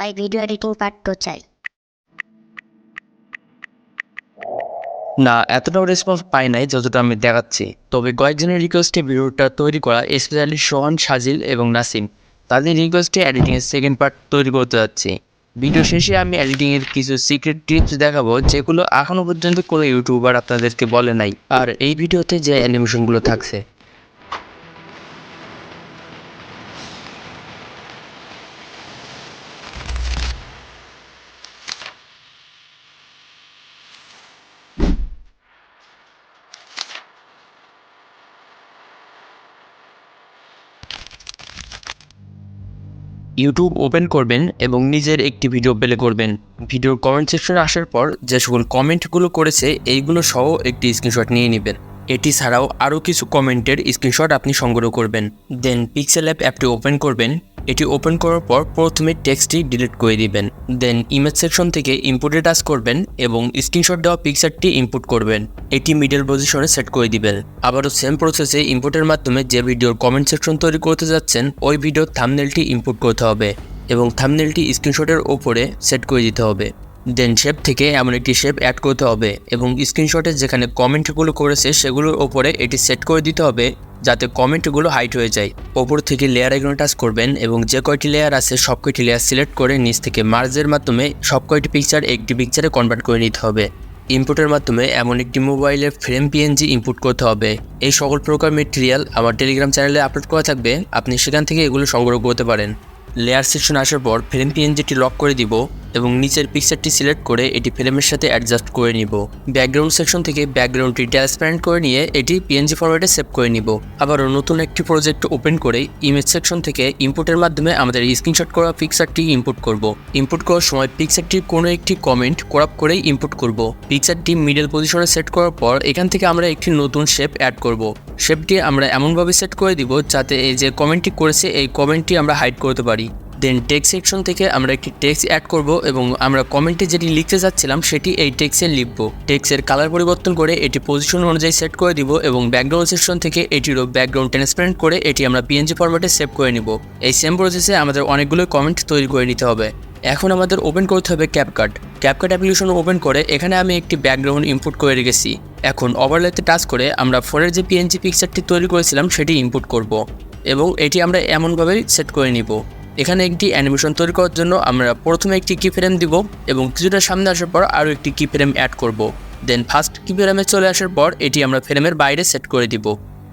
ভাই video editing part two চাই। না, এতটাও রেসপন্স পাই নাই যতটা আমি দেখাচ্ছি। তবে কয়েকজনের রিকোয়েস্টে ভিডিওটা তৈরি করা স্পেশালি সোহান সাজিল এবং নাসিম তাদের রিকোয়েস্টে এডিটিংয়ের সেকেন্ড পার্ট তৈরি করতে যাচ্ছি। ভিডিও শেষে আমি এডিটিংয়ের কিছু সিক্রেট টিপস দেখাবো, যেগুলো এখনও পর্যন্ত কোনো ইউটিউবার আপনাদেরকে বলে নাই। আর এই ভিডিওতে যে অ্যানিমেশনগুলো থাকছে ইউটিউব ওপেন করবেন এবং নিজের একটি ভিডিও প্লে করবেন। ভিডিওর কমেন্ট সেকশনে আসার পর যে সকল কমেন্টগুলো করেছে, এইগুলো সহ একটি স্ক্রিনশট নিয়ে নেবেন। এটি ছাড়াও আরও কিছু কমেন্টের স্ক্রিনশট আপনি সংগ্রহ করবেন। দেন পিক্সেল অ্যাপ অ্যাপটি ওপেন করবেন। এটি ওপেন করার পর প্রথমে টেক্সটটি ডিলিট করে দিবেন। দেন ইমেজ সেকশন থেকে ইম্পোর্টে টাচ করবেন এবং স্ক্রিনশট দেওয়া পিকচারটি ইম্পোর্ট করবেন। এটি মিডল পজিশনে সেট করে দিবেন। আবারও সেম প্রসেসে ইম্পোর্টের মাধ্যমে যে ভিডিওর কমেন্ট সেকশন তৈরি করতে যাচ্ছেন, ওই ভিডিওর থামনেলটি ইম্পোর্ট করতে হবে এবং থামনেলটি স্ক্রিনশটের ওপরে সেট করে দিতে হবে। দেন শেপ থেকে এমন একটি শেপ অ্যাড করতে হবে এবং স্ক্রিনশটে যেখানে কমেন্টগুলো করেছে সেগুলোর ওপরে এটি সেট করে দিতে হবে যাতে কমেন্টগুলো হাইট হয়ে যায়। ওপর থেকে লেয়ার এগুলো টাচ করবেন এবং যে কয়টি লেয়ার আছে সব কয়টি লেয়ার সিলেক্ট করে নিচ থেকে মার্জের মাধ্যমে সব কয়টি পিকচার একটি পিকচারে কনভার্ট করে নিতে হবে। ইনপুটের মাধ্যমে এমন একটি মোবাইলের ফ্রেম পিএনজি ইনপুট করতে হবে। এই সকল প্রকার মেটেরিয়াল আমার টেলিগ্রাম চ্যানেলে আপলোড করা থাকবে। আপনি সেখান থেকে এগুলো সংগ্রহ করতে পারেন। লেয়ার সেকশন আসার পর ফ্রেম পিএনজিটি লক করে দিব। এবং নিচের পিকচারটি সিলেক্ট করে এটি ফ্রেমের সাথে অ্যাডজাস্ট করে নিব। ব্যাকগ্রাউন্ড সেকশন থেকে ব্যাকগ্রাউন্ডটি ট্রান্সপারেন্ট করে নিয়ে এটি পিএনজি ফরম্যাটে সেভ করে নিব। আবারও নতুন একটি প্রজেক্ট ওপেন করে ইমেজ সেকশন থেকে ইনপুটের মাধ্যমে আমাদের স্ক্রিনশট করা পিকচারটি ইনপুট করব। ইনপুট করার সময় পিকচারটির কোনো একটি কমেন্ট করাপ করেই ইনপুট করব। পিকচারটি মিডল পজিশনে সেট করার পর এখান থেকে আমরা একটি নতুন শেপ অ্যাড করব। শেপটি আমরা এমনভাবে সেট করে দিব যাতে এই যে কমেন্টটি করেছে, এই কমেন্টটি আমরা হাইড করতে পারি। দেন টেক্সট সেকশন থেকে আমরা একটি টেক্সট অ্যাড করব এবং আমরা কমেন্টে যেটি লিখতে যাচ্ছিলাম সেটি এই টেক্সে লিখব। টেক্সের কালার পরিবর্তন করে এটি পজিশন অনুযায়ী সেট করে দিব এবং ব্যাকগ্রাউন্ড সেকশন থেকে এটিরও ব্যাকগ্রাউন্ড ট্রান্সপারেন্ট করে এটি আমরা পিএনজি ফরম্যাটে সেভ করে নিব। এই সেম প্রসেসে আমাদের অনেকগুলো কমেন্ট তৈরি করে নিতে হবে। এখন আমাদের ওপেন করতে হবে ক্যাপকাট ক্যাপকাট অ্যাপ্লিকেশন ওপেন করে এখানে আমি একটি ব্যাকগ্রাউন্ড ইনপুট করে রেখেছি। এখন ওভারলেতে টাচ করে আমরা ফোনের যে পিএনজি পিকচারটি তৈরি করেছিলাম সেটি ইনপুট করব এবং এটি আমরা এমনভাবেই সেট করে নিব। এখানে একটি অ্যানিমেশন তৈরি করার জন্য আমরা প্রথমে একটি কি ফ্রেম দিব এবং কিছুটা সামনে আসার পর আরও একটি কি ফ্রেম অ্যাড করব। দেন ফার্স্ট কি ফ্রেমে চলে আসার পর এটি আমরা ফ্রেমের বাইরে সেট করে দিব।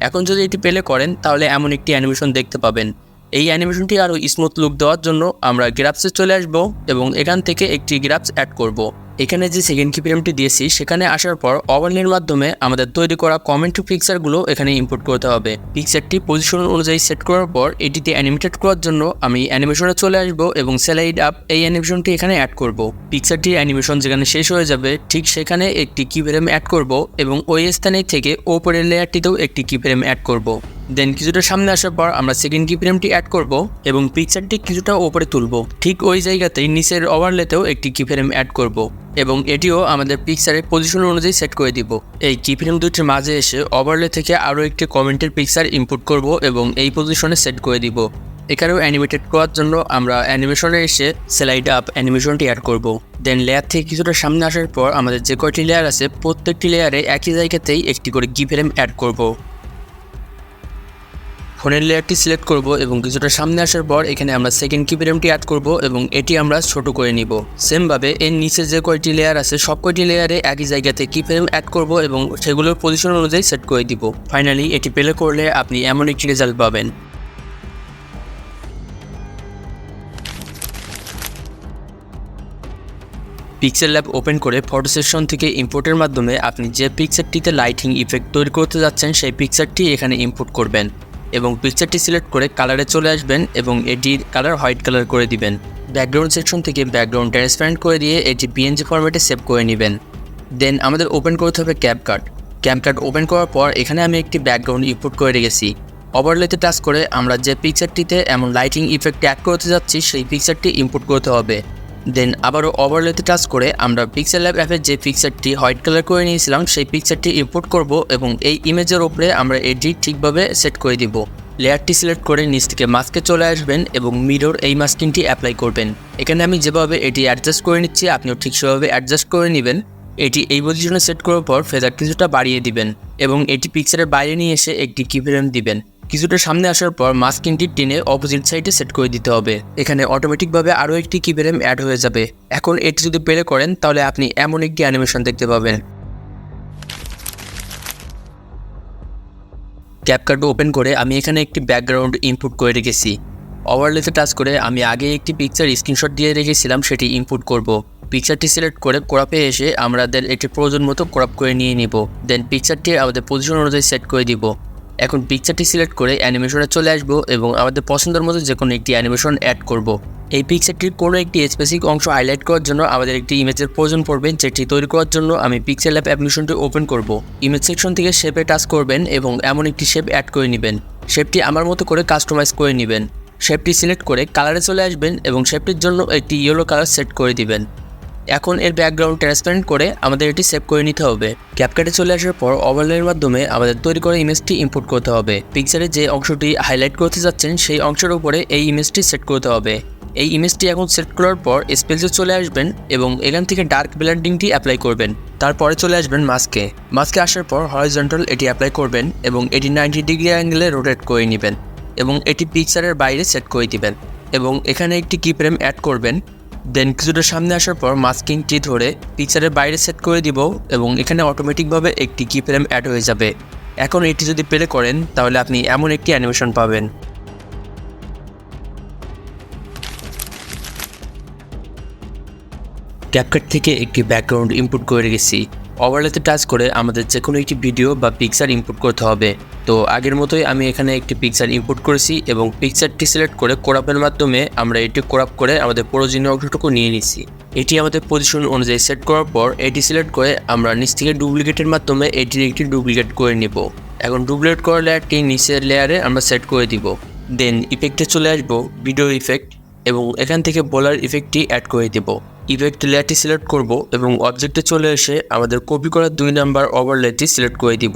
এখন যদি এটি পেলে করেন, তাহলে এমন একটি অ্যানিমেশন দেখতে পাবেন। এই অ্যানিমেশনটি আরও স্মুথ লুক দেওয়ার জন্য আমরা গ্রাফসে চলে আসব এবং এখান থেকে একটি গ্রাফস অ্যাড করব। এখানে যে সেকেন্ড কি ফ্রেমটি দিয়েছি, সেখানে আসার পর ওভারলের মাধ্যমে আমাদের তৈরি করা কমেন্ট পিকচারগুলো এখানে ইনপুট করতে হবে। পিকচারটি পজিশন অনুযায়ী সেট করার পর এটিতে অ্যানিমেটেড করার জন্য আমি অ্যানিমেশনে চলে আসব এবং স্যালাইড আপ এই অ্যানিমেশনটি এখানে অ্যাড করব। পিকচারটির অ্যানিমেশন যেখানে শেষ হয়ে যাবে, ঠিক সেখানে একটি কি ফ্রেম অ্যাড করব এবং ওই স্থানে থেকে ওপরের লেয়ারটিতেও একটি কি ফ্রেম অ্যাড করব। দেন কিছুটা সামনে আসার পর আমরা সেকেন্ড কি ফ্রেমটি অ্যাড করব এবং পিকচারটি কিছুটা ওপরে তুলব। ঠিক ওই জায়গাতেই নিচের ওভারলেতেও একটি কি ফ্রেম অ্যাড করব এবং এটিও আমাদের পিকচারের পজিশন অনুযায়ী সেট করে দিব। এই কি ফ্রেম দুটির মাঝে এসে ওভারলে থেকে আরও একটি কমেন্টের পিকচার ইনপুট করব এবং এই পজিশনে সেট করে দিব। এখানেও অ্যানিমেটেড করার জন্য আমরা অ্যানিমেশনে এসে স্লাইড আপ অ্যানিমেশনটি অ্যাড করব। দেন লেয়ার থেকে কিছুটা সামনে আসার পর আমাদের যে কয়টি লেয়ার আছে, প্রত্যেকটি লেয়ারে একই জায়গাতেই একটি করে কি ফ্রেম অ্যাড করব। ফোনের লেয়ারটি সিলেক্ট করব এবং কিছুটা সামনে আসার পর এখানে আমরা সেকেন্ড কি ফ্রেমটি অ্যাড করব এবং এটি আমরা ছোট করে নিব। সেমভাবে এর নিচে যে কয়টি লেয়ার আছে, সব কয়টি লেয়ারে একই জায়গাতে কি ফ্রেম অ্যাড করব এবং সেগুলোর পজিশন অনুযায়ী সেট করে দিব। ফাইনালি এটি প্লে করলে আপনি এমন একটি রেজাল্ট পাবেন। পিক্সেল ল্যাব ওপেন করে ফটো সেকশন থেকে ইম্পোর্টের মাধ্যমে আপনি যে পিকচারটিতে লাইটিং ইফেক্ট তৈরি করতে যাচ্ছেন, সেই পিকচারটি এখানে ইনপুট করবেন। এবং পিকচারটি সিলেক্ট করে কালারে চলে আসবেন এবং এটির কালার হোয়াইট কালার করে দিবেন। ব্যাকগ্রাউন্ড সেকশন থেকে ব্যাকগ্রাউন্ড ট্রান্সপারেন্ট করে দিয়ে এটি পিএনজি ফরম্যাটে সেভ করে নেবেন। দেন আমাদের ওপেন করতে হবে ক্যাপকাট ক্যাপকাট ওপেন করার পর এখানে আমি একটি ব্যাকগ্রাউন্ড ইনপুট করে রেখেছি। ওভারলেতে টাচ করে আমরা যে পিকচারটিতে এমন লাইটিং ইফেক্ট অ্যাড করতে যাচ্ছি, সেই পিকচারটি ইনপুট করতে হবে। দেন আবারও ওভারলেতে টাচ করে আমরা পিক্সেল ল্যাব অ্যাপের যে পিকচারটি হোয়াইট কালার করে নিয়েছিলাম, সেই পিকচারটি ইম্পোর্ট করব এবং এই ইমেজের ওপরে আমরা এটি ঠিকভাবে সেট করে দিব। লেয়ারটি সিলেক্ট করে নিচ থেকে মাস্কে চলে আসবেন এবং মিরর এই মাস্কিংটি অ্যাপ্লাই করবেন। এখানে আমি যেভাবে এটি অ্যাডজাস্ট করে নিচ্ছি, আপনিও ঠিক সেভাবে অ্যাডজাস্ট করে নেবেন। এটি এই পজিশনে সেট করার পর ফেজার কিছুটা বাড়িয়ে দিবেন এবং এটি পিকচারের বাইরে নিয়ে এসে একটি কিফ্রেম দিবেন। কিছুটা সামনে আসার পর মাস্কিংটি টেনে অপোজিট সাইডে সেট করে দিতে হবে। এখানে অটোমেটিকভাবে আরও একটি কিফ্রেম অ্যাড হয়ে যাবে। এখন এটি যদি প্লে করেন, তাহলে আপনি এমন একটি অ্যানিমেশন দেখতে পাবেন। ক্যাপকার্ড ওপেন করে আমি এখানে একটি ব্যাকগ্রাউন্ড ইনপুট করে রেখেছি। ওভারলেতে টাচ করে আমি আগে একটি পিকচার স্ক্রিনশট দিয়ে রেখেছিলাম, সেটি ইনপুট করব। পিকচারটি সিলেক্ট করে ক্রপে এসে আমাদের একটি প্রয়োজন মতো ক্রপ করে নিয়ে নিব। দেন পিকচারটি আমাদের পজিশন অনুযায়ী সেট করে দিব। এখন পিকচারটি সিলেক্ট করে অ্যানিমেশনে চলে আসব এবং আমাদের পছন্দের মতো যে কোনো একটি অ্যানিমেশন অ্যাড করব। এই পিকচারটির কোনো একটি স্পেসিফিক অংশ হাইলাইট করার জন্য আমাদের একটি ইমেজের প্রয়োজন পড়বে, যেটি তৈরি করার জন্য আমি পিকচার অ্যাপ অ্যাপ্লিকেশনটি ওপেন করব। ইমেজ সেকশন থেকে শেপে টাচ করবেন এবং এমন একটি শেপ অ্যাড করে নেবেন। শেপটি আমার মতো করে কাস্টমাইজ করে নেবেন। শেপটি সিলেক্ট করে কালারে চলে আসবেন এবং শেপটির জন্য একটি ইয়েলো কালার সেট করে দিবেন। এখন এর ব্যাকগ্রাউন্ড ট্রান্সপারেন্ট করে আমাদের এটি সেভ করে নিতে হবে। ক্যাপকাটে চলে আসার পর ওভারলের মাধ্যমে আমাদের তৈরি করা ইমেজটি ইম্পোর্ট করতে হবে। পিকচারে যে অংশটি হাইলাইট করতে যাচ্ছেন, সেই অংশের উপরে এই ইমেজটি সেট করতে হবে। এই ইমেজটি এখন সেট করার পর স্পেসে চলে আসবেন এবং এখান থেকে ডার্ক ব্ল্যান্ডিংটি অ্যাপ্লাই করবেন। তারপরে চলে আসবেন মাস্কে মাস্কে আসার পর হরিজন্টাল এটি অ্যাপ্লাই করবেন এবং এটি নাইনটি ডিগ্রি অ্যাঙ্গেলে রোটেট করে নেবেন এবং এটি পিকচারের বাইরে সেট করে দিবেন এবং এখানে একটি কিপ্রেম অ্যাড করবেন। দেন কিছুটা সামনে আসার পর মাস্কিংটি ধরে পিকচারের বাইরে সেট করে দিব এবং এখানে অটোমেটিকভাবে একটি কি ফ্রেম অ্যাড হয়ে যাবে। এখন এটি যদি প্লে করেন, তাহলে আপনি এমন একটি অ্যানিমেশন পাবেন। ক্যাপকাট থেকে একটি ব্যাকগ্রাউন্ড ইনপুট করে রেখেছি ওভারলেতে টাচ করে আমাদের যে কোনো একটি ভিডিও বা পিকচার ইনপুট করতে হবে। তো আগের মতোই আমি এখানে একটি পিকচার ইনপুট করেছি এবং পিকচারটি সিলেক্ট করে কোরাপের মাধ্যমে আমরা এটি কোরাপ করে আমাদের প্রয়োজনীয় অংশটুকু নিয়ে নিছি এটি আমাদের পজিশন অনুযায়ী সেট করার পর এটি সিলেক্ট করে আমরা নিচ থেকে ডুপ্লিকেটের মাধ্যমে এটির একটি ডুপ্লিকেট করে নিব। এখন ডুপ্লিকেট করা লেয়ারটি নিচের লেয়ারে আমরা সেট করে দিব। দেন ইফেক্টে চলে আসব ভিডিও ইফেক্ট এবং এখান থেকে বলার ইফেক্টটি অ্যাড করে দেব। ইফেক্ট লেয়ারটি সিলেক্ট করব এবং অবজেক্টে চলে এসে আমাদের কপি করা দুই নাম্বার ওভারলেটি সিলেক্ট করে দিব।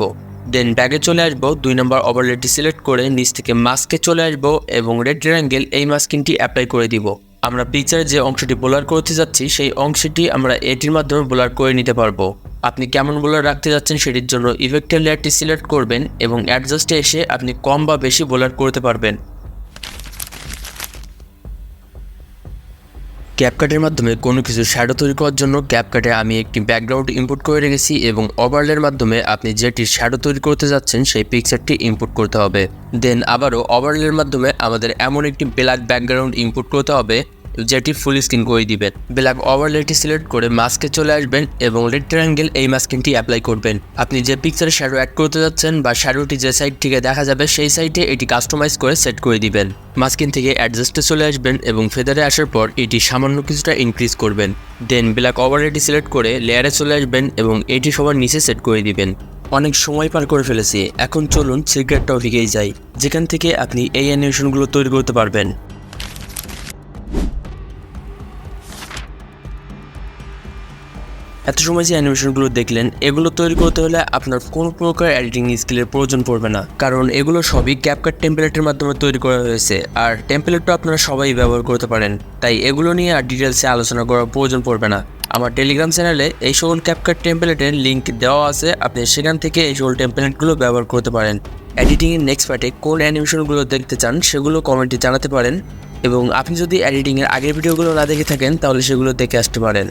দেন ব্যাগে চলে আসব, দুই নাম্বার ওভারলেটি সিলেক্ট করে নিচ থেকে মাস্কে চলে আসব এবং রেড ট্রায়াঙ্গেল এই মাস্কিংটি অ্যাপ্লাই করে দিব। আমরা পিকচারে যে অংশটি বোলার করতে যাচ্ছি, সেই অংশটি আমরা এটির মাধ্যমে বোলার করে নিতে পারব। আপনি কেমন বোলার রাখতে যাচ্ছেন সেটির জন্য ইফেক্টের লেয়ারটি সিলেক্ট করবেন এবং অ্যাডজাস্টে এসে আপনি কম বা বেশি বোলার করতে পারবেন। ক্যাপকাটের মাধ্যমে কোনো কিছু শ্যাডো তৈরি করার জন্য ক্যাপকাটে আমি একটি ব্যাকগ্রাউন্ড ইনপুট করে রেখেছি এবং ওভারলের মাধ্যমে আপনি যেটি শ্যাডো তৈরি করতে যাচ্ছেন সেই পিকচারটি ইনপুট করতে হবে। দেন আবারও ওভারলের মাধ্যমে আমাদের এমন একটি ব্ল্যাক ব্যাকগ্রাউন্ড ইনপুট করতে হবে যেটি ফুল স্ক্রিন করে দিবেন। ব্ল্যাক ওভারলেটি সিলেক্ট করে মাস্কে চলে আসবেন এবং রেড ট্রায়াঙ্গেল এই মাস্কিনটি অ্যাপ্লাই করবেন। আপনি যে পিকচারে শ্যাডো অ্যাড করতে যাচ্ছেন বা শ্যাডোটি যে সাইড থেকে দেখা যাবে, সেই সাইডে এটি কাস্টমাইজ করে সেট করে দিবেন। মাস্কিন থেকে অ্যাডজাস্টে চলে আসবেন এবং ফেদারে আসার পর এটি সামান্য কিছুটা ইনক্রিজ করবেন। দেন ব্ল্যাক ওভারলেটি সিলেক্ট করে লেয়ারে চলে আসবেন এবং এটি সবার নিচে সেট করে দিবেন। অনেক সময় পার করে ফেলেছি। এখন চলুন সিক্রেট টপিকেই যাই, যেখান থেকে আপনি এই অ্যানিমেশনগুলো তৈরি করতে পারবেন। এত সময় যে অ্যানিমেশনগুলো দেখলেন, এগুলো তৈরি করতে হলে আপনার কোনো প্রকার এডিটিং স্কিলের প্রয়োজন পড়বে না। কারণ এগুলো সবই ক্যাপকাট টেম্পলেটের মাধ্যমে তৈরি করা হয়েছে, আর টেম্পলেটটা আপনারা সবাই ব্যবহার করতে পারেন। তাই এগুলো নিয়ে আর ডিটেলসে আলোচনা করার প্রয়োজন পড়বে না। আমার টেলিগ্রাম চ্যানেলে এই সকল ক্যাপকাট টেম্পলেটের লিঙ্ক দেওয়া আছে, আপনি সেখান থেকে এই সকল টেম্পলেটগুলো ব্যবহার করতে পারেন। এডিটিংয়ের নেক্সট পার্টে কোন অ্যানিমেশনগুলো দেখতে চান, সেগুলো কমেন্টে জানাতে পারেন। এবং আপনি যদি এডিটিংয়ের আগের ভিডিওগুলো না দেখে থাকেন, তাহলে সেগুলো দেখে আসতে পারেন।